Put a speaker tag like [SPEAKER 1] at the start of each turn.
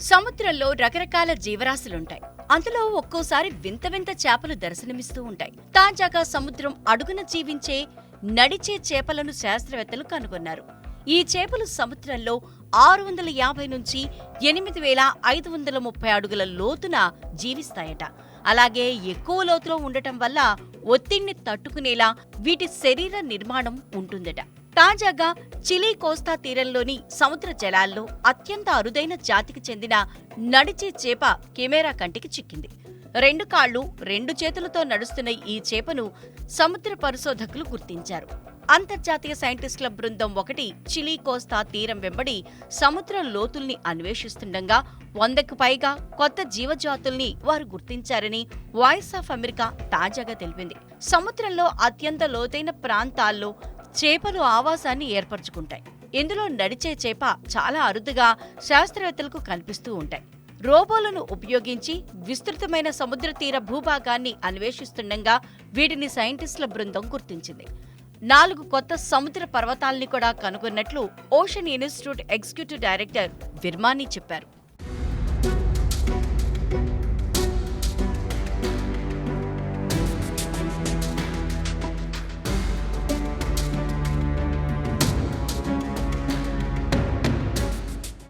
[SPEAKER 1] సముద్రంలో రకరకాల జీవరాశులుంటాయి. అందులో ఒక్కోసారి వింత వింత చేపలు దర్శనమిస్తూ ఉంటాయి. తాజాగా సముద్రం అడుగున జీవించే నడిచే చేపలను శాస్త్రవేత్తలు కనుగొన్నారు. ఈ చేపలు సముద్రంలో ఆరు వందల యాభై నుంచి ఎనిమిది వేల ఐదు వందల ముప్పై అడుగుల లోతున జీవిస్తాయట. అలాగే ఎక్కువ లోతులో ఉండటం వల్ల ఒత్తిడిని తట్టుకునేలా వీటి శరీర నిర్మాణం ఉంటుందట. తాజాగా చిలీ కోస్తా తీరంలోని సముద్ర జలాల్లో అత్యంత అరుదైన జాతికి చెందిన నడిచే చేప కెమెరా కంటికి చిక్కింది. రెండు కాళ్ళు రెండు చేతులతో నడుస్తున్న ఈ చేపను సముద్ర పరిశోధకులు గుర్తించారు. అంతర్జాతీయ సైంటిస్టుల బృందం ఒకటి చిలీ కోస్తా తీరం వెంబడి సముద్ర లోతుల్ని అన్వేషిస్తుండగా వందకు పైగా కొత్త జీవజాతుల్ని వారు గుర్తించారని వాయిస్ ఆఫ్ అమెరికా తాజాగా తెలిపింది. సముద్రంలో అత్యంత లోతైన ప్రాంతాల్లో చేపలు ఆవాసాన్ని ఏర్పరచుకుంటాయి. ఇందులో నడిచే చేప చాలా అరుదుగా శాస్త్రవేత్తలకు కనిపిస్తూ ఉంటాయి. రోబోలను ఉపయోగించి విస్తృతమైన సముద్ర తీర భూభాగాన్ని అన్వేషిస్తుండగా వీటిని సైంటిస్టుల బృందం గుర్తించింది. నాలుగు కొత్త సముద్ర పర్వతాల్ని కూడా కనుగొన్నట్లు ocean institute executive director Virmani చెప్పారు.